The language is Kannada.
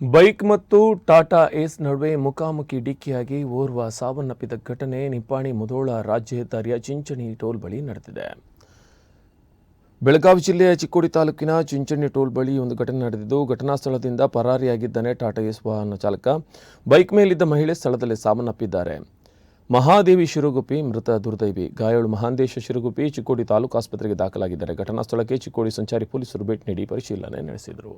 ಬೈಕ್ ಮತ್ತು ಟಾಟಾ ಏಸ್ ನಡುವೆ ಮುಖಾಮುಖಿ ಡಿಕ್ಕಿಯಾಗಿ ಓರ್ವ ಸಾವನ್ನಪ್ಪಿದ ಘಟನೆ ನಿಪ್ಪಾಣಿ ಮುಧೋಳ ರಾಜ್ಯ ಹೆದ್ದಾರಿಯ ಚಿಂಚಣಿ ಟೋಲ್ ಬಳಿ ನಡೆದಿದೆ. ಬೆಳಗಾವಿ ಜಿಲ್ಲೆಯ ಚಿಕ್ಕೋಡಿ ತಾಲೂಕಿನ ಚಿಂಚಣಿ ಟೋಲ್ ಬಳಿ ಒಂದು ಘಟನೆ ನಡೆದಿದ್ದು, ಘಟನಾ ಸ್ಥಳದಿಂದ ಪರಾರಿಯಾಗಿದ್ದಾನೆ ಟಾಟಾ ಏಸ್ ವಾಹನ ಚಾಲಕ. ಬೈಕ್ ಮೇಲಿದ್ದ ಮಹಿಳೆ ಸ್ಥಳದಲ್ಲಿ ಸಾವನ್ನಪ್ಪಿದ್ದಾರೆ. ಮಹಾದೇವಿ ಶಿರುಗುಪ್ಪಿ, ಮೃತ ದುರ್ದೈವಿ. ಗಾಯಾಳು ಮಹಾಂದೇಶ ಶಿರುಗುಪ್ಪಿ ಚಿಕ್ಕೋಡಿ ತಾಲೂಕು ಆಸ್ಪತ್ರೆಗೆ ದಾಖಲಾಗಿದ್ದಾರೆ. ಘಟನಾ ಸ್ಥಳಕ್ಕೆ ಚಿಕ್ಕೋಡಿ ಸಂಚಾರಿ ಪೊಲೀಸರು ಭೇಟಿ ನೀಡಿ ಪರಿಶೀಲನೆ ನಡೆಸಿದರು.